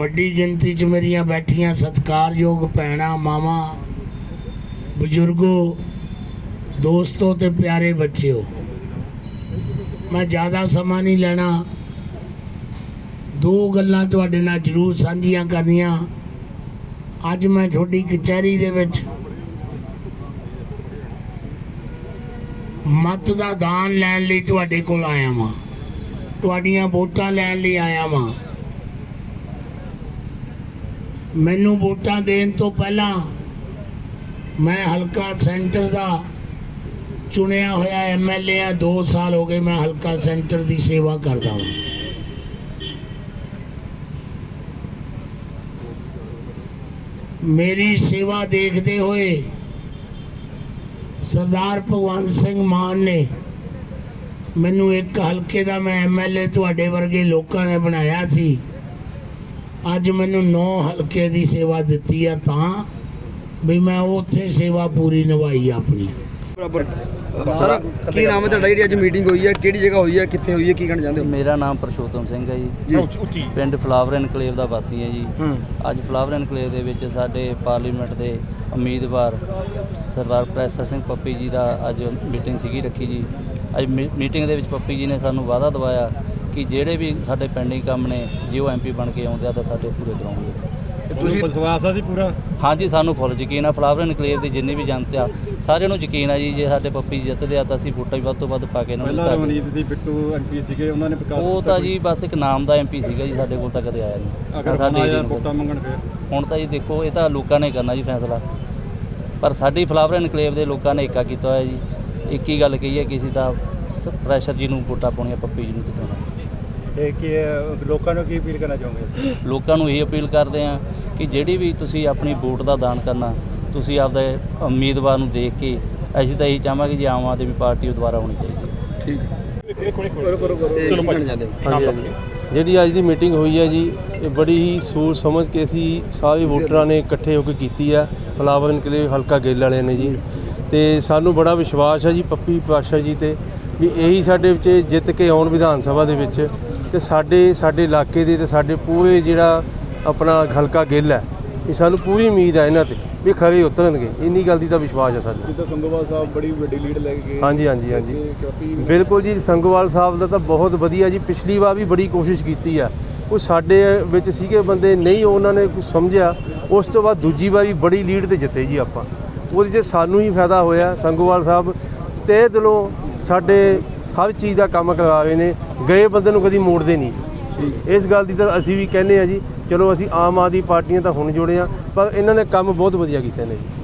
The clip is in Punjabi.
ਵੱਡੀ ਗਿਣਤੀ 'ਚ ਮੇਰੀਆਂ ਬੈਠੀਆਂ ਸਤਿਕਾਰਯੋਗ ਭੈਣਾਂ, ਮਾਵਾਂ, ਬਜ਼ੁਰਗੋ, ਦੋਸਤੋ ਤੇ ਪਿਆਰੇ ਬੱਚਿਓ, ਮੈਂ ਜ਼ਿਆਦਾ ਸਮਾਂ ਨਹੀਂ ਲੈਣਾ। ਦੋ ਗੱਲਾਂ ਤੁਹਾਡੇ ਨਾਲ ਜ਼ਰੂਰ ਸਾਂਝੀਆਂ ਕਰਨੀਆਂ। ਅੱਜ ਮੈਂ ਤੁਹਾਡੀ ਕਚਹਿਰੀ ਦੇ ਵਿੱਚ ਮਤ ਦਾ ਦਾਨ ਲੈਣ ਲਈ ਤੁਹਾਡੇ ਕੋਲ ਆਇਆ ਵਾਂ। ਤੁਹਾਡੀਆਂ ਵੋਟਾਂ ਲੈਣ ਲਈ ਆਇਆ ਵਾਂ। ਮੈਨੂੰ ਵੋਟਾਂ ਦੇਣ ਤੋਂ ਪਹਿਲਾਂ ਮੈਂ ਹਲਕਾ ਸੈਂਟਰ ਦਾ ਚੁਣਿਆ ਹੋਇਆ ਐਮਐਲਏ ਆ 2 ਸਾਲ ਹੋ ਗਏ ਮੈਂ ਹਲਕਾ ਸੈਂਟਰ ਦੀ ਸੇਵਾ ਕਰਦਾ ਹਾਂ। ਮੇਰੀ ਸੇਵਾ ਦੇਖਦੇ ਹੋਏ ਸਰਦਾਰ ਭਗਵੰਤ ਸਿੰਘ ਮਾਨ ਨੇ ਮੈਨੂੰ ਇੱਕ ਹਲਕੇ ਦਾ ਮੈਂ ਐਮਐਲਏ ਤੁਹਾਡੇ ਵਰਗੇ ਲੋਕਾਂ ਨੇ ਬਣਾਇਆ ਸੀ। ਅੱਜ ਮੈਨੂੰ 9 ਹਲਕੇ ਦੀ ਸੇਵਾ ਦਿੱਤੀ ਆ ਤਾਂ ਵੀ ਮੈਂ ਉੱਥੇ ਸੇਵਾ ਪੂਰੀ ਨਿਭਾਈ ਆਪਣੀ। ਬਰਾਬਰ। ਸਰ ਕੀ ਨਾਮ ਹੈ ਤੁਹਾਡਾ? ਜਿਹੜੀ ਅੱਜ ਮੀਟਿੰਗ ਹੋਈ ਹੈ ਕਿਹੜੀ ਜਗ੍ਹਾ ਹੋਈ ਹੈ ਕਿੱਥੇ ਹੋਈ ਹੈ ਕੀ ਕਹਿਣਾ ਚਾਹੁੰਦੇ ਹੋ? ਮੇਰਾ ਨਾਮ ਪਰਸ਼ੋਤਮ ਸਿੰਘ ਹੈ ਜੀ। ਪਿੰਡ ਫਲਾਵਰ ਐਨਕਲੇਵ ਦਾ ਵਾਸੀ ਹੈ ਜੀ। ਅੱਜ ਫਲਾਵਰ ਐਨਕਲੇਵ ਦੇ ਵਿੱਚ ਸਾਡੇ ਪਾਰਲੀਮੈਂਟ ਦੇ ਉਮੀਦਵਾਰ ਸਰਦਾਰ ਪ੍ਰੈਸਰ ਸਿੰਘ ਪੱਪੀ ਜੀ ਦਾ ਅੱਜ ਮੀਟਿੰਗ ਸੀਗੀ ਰੱਖੀ ਜੀ। ਅੱਜ ਮੀ- ਮੀਟਿੰਗ ਦੇ ਵਿੱਚ ਪੱਪੀ ਜੀ ਨੇ ਸਾਨੂੰ ਵਾਅਦਾ ਦਵਾਇਆ ਕਿ ਜਿਹੜੇ ਵੀ ਸਾਡੇ ਪੈਂਡਿੰਗ ਕੰਮ ਨੇ ਜੇ ਉਹ ਐਮਪੀ ਬਣ ਕੇ ਆਉਂਦੇ ਆ ਤਾਂ ਸਾਡੇ ਪੂਰੇ ਕਰਾਉਣਗੇ ਤੁਸੀਂ ਵਿਸ਼ਵਾਸ ਆ ਸੀ ਪੂਰਾ? ਹਾਂਜੀ ਸਾਨੂੰ ਫੁੱਲ ਯਕੀਨ ਆ ਫਲਾਵਰ ਐਨਕਲੇਵ ਦੀ ਜਿੰਨੀ ਵੀ ਜਨਤਾ ਸਾਰਿਆਂ ਨੂੰ ਯਕੀਨ ਆ ਜੀ ਜੇ ਸਾਡੇ ਪੱਪੀ ਜੀ ਜਿੱਤਦੇ ਆ ਤਾਂ ਅਸੀਂ ਵੋਟਾਂ ਵੀ ਵੱਧ ਤੋਂ ਵੱਧ ਪਾ ਕੇ ਇਹਨਾਂ ਨੂੰ ਪਹਿਲਾਂ ਜਿਤਾਂਗੇ। ਰਮਨੀਤ ਬਿੱਟੂ ਐਮਪੀ ਸੀਗੇ ਉਹਨਾਂ ਨੇ ਵਿਕਾਸ ਉਹ ਤਾਂ ਜੀ ਬਸ ਇੱਕ ਨਾਮ ਦਾ ਐਮਪੀ ਸੀਗਾ ਜੀ ਸਾਡੇ ਕੋਲ ਤਾਂ ਕਦੇ ਆਇਆ ਨਹੀਂ। ਅਗਰ ਸਾਡੇ ਏਰੀਏ ਨੂੰ ਵੋਟਾਂ ਮੰਗਣ ਫਿਰ? ਹੁਣ ਤਾਂ ਜੀ ਦੇਖੋ ਇਹ ਤਾਂ ਲੋਕਾਂ ਨੇ ਕਰਨਾ ਜੀ ਫੈਸਲਾ। ਪਰ ਸਾਡੀ ਫਲਾਵਰ ਐਨਕਲੇਵ ਦੇ ਲੋਕਾਂ ਨੇ ਏਕਾ ਕੀਤਾ ਹੋਇਆ ਜੀ। ਇੱਕ ਹੀ ਗੱਲ ਕਹੀ ਹੈ ਕਿ ਅਸੀਂ ਤਾਂ ਪ੍ਰੈਸ਼ਰ ਜੀ ਨੂੰ ਵੋਟਾਂ ਪਾਉਣੀਆਂ ਪੱਪੀ ਜੀ ਨੂੰ ਜਿਤਾਉਣਾ। ਇਹ ਕੀ ਲੋਕਾਂ ਨੂੰ ਕੀ ਅਪੀਲ ਕਰਨਾ ਚਾਹੋਗੇ? ਲੋਕਾਂ ਨੂੰ ਇਹ ਅਪੀਲ ਕਰਦੇ ਆ ਕਿ ਜਿਹੜੀ ਵੀ ਤੁਸੀਂ ਆਪਣੀ ਵੋਟ ਦਾ ਦਾਨ ਕਰਨਾ ਤੁਸੀਂ ਆਪਦੇ ਉਮੀਦਵਾਰ ਨੂੰ ਦੇਖ ਕੇ ਅਸੀਂ ਤਾਂ ਇਹੀ ਚਾਹਾਂਗੇ ਜੀ ਆਮ ਆਦਮੀ ਪਾਰਟੀ ਉਹ ਦੁਬਾਰਾ ਹੋਣੀ ਚਾਹੀਦੀ ਹੈ। ਠੀਕ। ਕਰੋ ਕਰੋ ਚਲੋ ਹਾਂਜੀ ਜਿਹੜੀ ਅੱਜ ਦੀ ਮੀਟਿੰਗ ਹੋਈ ਹੈ ਜੀ ਇਹ ਬੜੀ ਹੀ ਸੋਚ ਸਮਝ ਕੇ ਅਸੀਂ ਸਾਰੇ ਵੋਟਰਾਂ ਨੇ ਇਕੱਠੇ ਹੋ ਕੇ ਕੀਤੀ ਹੈ। ਫਲਾਵਰ ਇਨਕਲੇਵ ਹਲਕਾ ਗਿੱਲ ਵਾਲਿਆਂ ਨੇ ਜੀ। ਤੇ ਸਾਨੂੰ ਬੜਾ ਵਿਸ਼ਵਾਸ ਹੈ ਜੀ ਪੱਪੀ ਪਾਸ਼ਾ ਜੀ ਤੇ ਵੀ ਇਹੀ ਸਾਡੇ ਵਿੱਚ ਜਿੱਤ ਕੇ ਆਉਣ ਵਿਧਾਨ ਸਭਾ ਦੇ ਵਿੱਚ ਤੇ ਸਾਡੇ ਸਾਡੇ ਇਲਾਕੇ ਦੇ ਤੇ ਸਾਡੇ ਪੂਰੇ ਜਿਹੜਾ ਆਪਣਾ ਹਲਕਾ ਗਿੱਲ ਹੈ ਇਹ ਸਾਨੂੰ ਪੂਰੀ ਉਮੀਦ ਹੈ ਇਹਨਾਂ ਤੇ ਵੀ ਖਰੇ ਉਤਰਨਗੇ। ਇੰਨੀ ਗੱਲ ਦੀ ਤਾਂ ਵਿਸ਼ਵਾਸ ਹੈ ਸਾਨੂੰ। ਜਿੱਦਾਂ ਸੰਗੋਵਾਲ ਸਾਹਿਬ ਬੜੀ ਵੱਡੀ ਲੀਡ ਲੈ ਕੇ ਗਏ। ਹਾਂਜੀ ਹਾਂਜੀ ਹਾਂਜੀ। ਬਿਲਕੁਲ ਜੀ ਸੰਗੋਵਾਲ ਸਾਹਿਬ ਦਾ ਤਾਂ ਬਹੁਤ ਵਧੀਆ ਜੀ। ਪਿਛਲੀ ਵਾਰ ਵੀ ਬੜੀ ਕੋਸ਼ਿਸ਼ ਕੀਤੀ ਆ। ਉਹ ਸਾਡੇ ਵਿੱਚ ਸੀਗੇ ਬੰਦੇ ਨਹੀਂ ਉਹਨਾਂ ਨੇ ਕੁਝ ਸਮਝਿਆ। ਉਸ ਤੋਂ ਬਾਅਦ ਦੂਜੀ ਵਾਰੀ ਬੜੀ ਲੀਡ ਤੇ ਜਿੱਤੇ ਜੀ ਆਪਾਂ। ਉਹਦੇ 'ਚ ਸਾਨੂੰ ਹੀ ਫਾਇਦਾ ਹੋਇਆ ਸੰਗੋਵਾਲ ਸਾਹਿਬ। ਤੇ ਦਿਲੋਂ ਸਾਡੇ ਹਰ ਚੀਜ਼ ਦਾ ਕੰਮ ਕਰਵਾ ਰਹੇ ਨੇ। ਗਏ ਬੰਦੇ ਨੂੰ ਕਦੀ ਮੋੜਦੇ ਨਹੀਂ। ਇਸ ਗੱਲ ਦੀ ਤਾਂ ਅਸੀਂ ਵੀ ਕਹਿੰਦੇ ਆ ਜੀ, ਚਲੋ ਅਸੀਂ ਆਮ ਆਦਮੀ ਪਾਰਟੀਆਂ ਤਾਂ ਹੁਣ ਜੁੜੇ ਆ ਪਰ ਇਹਨਾਂ ਨੇ ਕੰਮ ਬਹੁਤ ਵਧੀਆ ਕੀਤੇ ਨੇ ਜੀ।